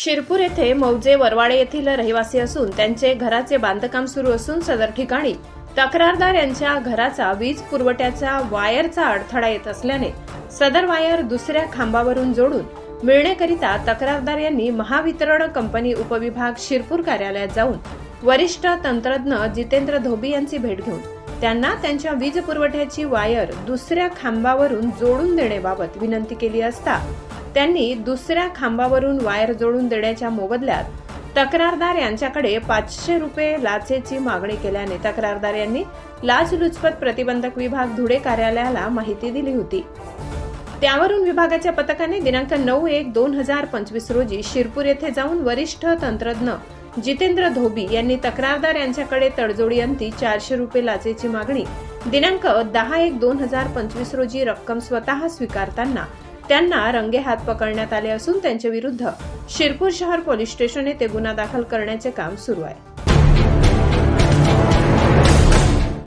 शिरपूर येथे मौजे वरवाडे येथील रहिवासी असून त्यांचे घराचे बांधकाम सुरू असून सदर ठिकाणी तक्रारदार यांच्या घराचा वीज पुरवठ्याचा वायरचा अडथळा येत असल्याने सदर वायर दुसऱ्या खांबावरून जोडून मिळण्याकरिता तक्रारदार यांनी महावितरण कंपनी उपविभाग शिरपूर कार्यालयात जाऊन वरिष्ठ तंत्रज्ञ जितेंद्र धोबी यांची भेट घेऊन त्यांना त्यांच्या वीज पुरवठ्याची वायर दुसऱ्या खांबावरून जोडून देण्याबाबत विनंती केली असता त्यांनी दुसऱ्या खांबावरून वायर जोडून देण्याच्या मोबदल्यात तक्रारदार यांच्याकडे पाचशे रुपये लाचेची मागणी केल्याने तक्रारदार यांनी लाचलुचपत प्रतिबंधक विभाग धुळे कार्यालयाला माहिती दिली होती. त्यावरून विभागाच्या पथकाने दिनांक नऊ एक दोन हजार पंचवीस रोजी शिरपूर येथे जाऊन वरिष्ठ तंत्रज्ञ जितेंद्र धोबी यांनी तक्रारदार यांच्याकडे तडजोडी अंती चारशे रुपये लाचेची मागणी दिनांक दहा एक दोन हजार पंचवीस रोजी रक्कम स्वतः स्वीकारताना त्यांना रंगे हात पकडण्यात आले असून त्यांच्या विरुद्ध शिरपूर शहर पोलीस स्टेशन येथे गुन्हा दाखल करण्याचे काम सुरू आहे.